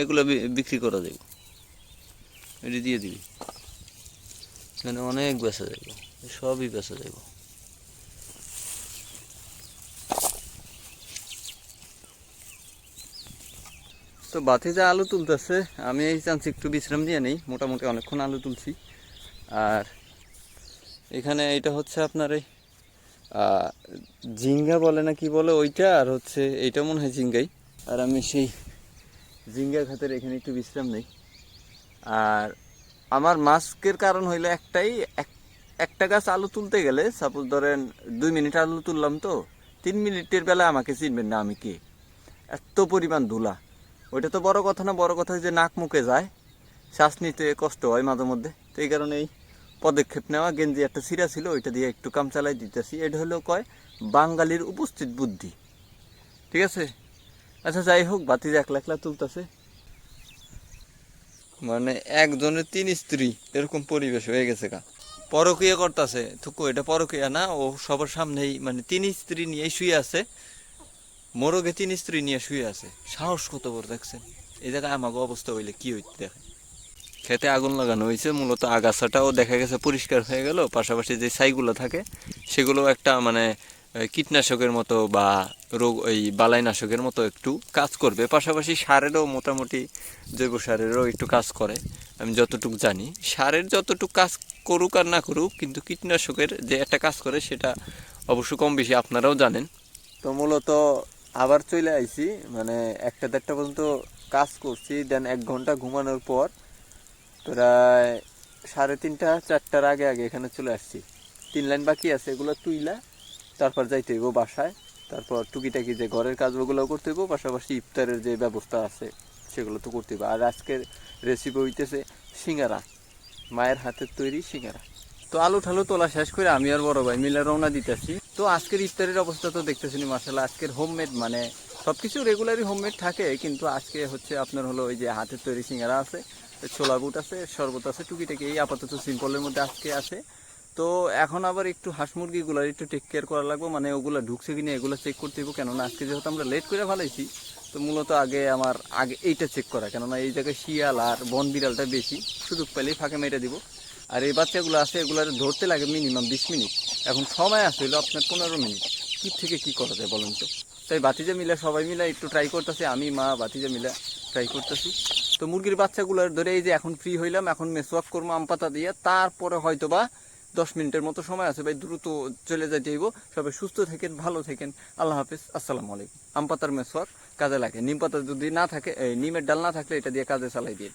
এগুলো বিক্রি করা যাবে। এটি দিয়ে দিবি। এখানে অনেক বেচা যাইব সবই বেচা যাইব তো বাতিতে আলু তুলতেছে, আমি এই চান্স একটু বিশ্রাম দিয়ে নেই। মোটামুটি অনেকক্ষণ আলু তুলছি। আর এখানে এটা হচ্ছে আপনার এই জিঙ্গা বলে না কি বলে ওইটা, আর হচ্ছে এইটা মনে হয় জিঙ্গাই আর আমি সেই জিঙ্গা খাতের এখানে একটু বিশ্রাম নেই। আর আমার মাস্কের কারণ হইল একটাই, এক- একটা গাছ আলু তুলতে গেলে সাপোজ ধরেন দুই মিনিট আলু তুললাম তো, তিন মিনিটের বেলা আমাকে চিনবেন না আমি কে। এত পরিমাণ ধুলা। ওইটা তো বড় কথা না, বড় কথা যে নাক মুখে যায়। শ্বাস নিতে কষ্ট হয় মাঝে মধ্যে। তো এই কারণে এই পদক্ষেপ নেওয়া, গেঞ্জি একটা সিরা ছিল, ওইটা দিয়ে একটু কাম চালাই দিতেছি। এটা হলো কয়, বাঙালির উপস্থিত বুদ্ধি। ঠিক আছে? আচ্ছা যাই হোক, বাতি একলা একলা তুলতেছে। মানে একজনের তিন স্ত্রী, এরকম পরিবেশ হয়ে গেছে কা পরকীয়া করতেছে, থুকু, এটা পরকীয়া না, ও সবার সামনেই মানে তিন স্ত্রী নিয়ে শুয়ে আছে, মোরগে তিন স্ত্রী নিয়ে শুয়ে আছে। সাহস কত বড়, দেখছেন? এই জায়গায় আমাকে অবস্থা হইলে কি হইতে দেখে খেতে আগুন লাগানো হয়েছে মূলত আগাছাটাও দেখা গেছে পরিষ্কার হয়ে গেল, পাশাপাশি যে ছাইগুলো থাকে, সেগুলো একটা মানে কীটনাশকের মতো বা রোগ ওই বালাইনাশকের মতো একটু কাজ করবে। পাশাপাশি সারেরও মোটামুটি জৈব সারেরও একটু কাজ করে, আমি যতটুকু জানি। সারের যতটুকু কাজ করুক আর না করুক, কিন্তু কীটনাশকের যে একটা কাজ করে সেটা অবশ্য কম বেশি আপনারাও জানেন। তো মূলত আবার চলে আইছি মানে একটা দেড়টা পর্যন্ত কাজ করছি, দেন এক ঘণ্টা ঘুমানোর পর প্রায় সাড়ে তিনটা, চারটার আগে আগে এখানে চলে আসছি। তিন লাইন বাকি আছে, এগুলো তুইলা তারপর যাইতে হইব বাসায়। তারপর টুকিটাকি যে ঘরের কাজগুলো করতে হইব, পাশাপাশি ইফতারের যে ব্যবস্থা আছে, সেগুলো তো করতে হইব। আর আজকের রেসিপি হইতেছে সিঙ্গারা, মায়ের হাতের তৈরি সিঙ্গারা। তো আলু ঠালু তোলা শেষ করে আমি আর বড় ভাই মিলে রওনা দিতেছি। তো আজকের ইফতারের অবস্থা তো দেখতেছি মার্শাল্লাহ আজকের হোমমেড মানে সবকিছু রেগুলারই হোমমেড থাকে, কিন্তু আজকে হচ্ছে আপনার হলো ওই যে হাতের তৈরি সিঙ্গারা আছে, ছোলা বুট আছে, শরবত আছে, টুকিটাকি। এই আপাতত সিম্পলের মধ্যে আজকে আছে। তো এখন আবার একটু হাঁস মুরগিগুলোর একটু টেক কেয়ার করা লাগবে মানে ওগুলো ঢুকছে কিনা এগুলো চেক করতে হইব, কেননা আজকে যেহেতু আমরা লেট করে ফেলাইছি, তো মূলত আগে আমার, আগে এইটা চেক করা, কেননা এই জায়গায় শিয়াল আর বন বিড়ালটা বেশি, সুযোগ পেলেই ফাঁকে মেরে দিব। আর এই বাচ্চাগুলো আছে এগুলো ধরতে লাগে মিনিমাম বিশ মিনিট। এখন সময় আছে হলো আপনার পনেরো মিনিট। কি থেকে কি করা যায় বলুন তো? তাই বাতিজা মিলে, সবাই মিলে একটু ট্রাই করতেছি, আমি, মা বাতিজা মিলে ট্রাই করতেছি। তো মুরগির বাচ্চাগুলোর ধরে এই যে এখন ফ্রি হইলাম, এখন মেসওয়াক করব, আম পাতা দিয়ে, তারপরে হয়তো বা দশ মিনিটের মতো সময় আছে ভাই, দ্রুত চলে যাই যাইব সবাই সুস্থ থাকেন, ভালো থাকেন। আল্লাহ হাফিজ, আসসালামু আলাইকুম। আম পাতার মেসওয়াক কাজে লাগে। নিম পাতা যদি না থাকে নিমের ডাল না থাকলে এটা দিয়ে কাজে চালাই দিন।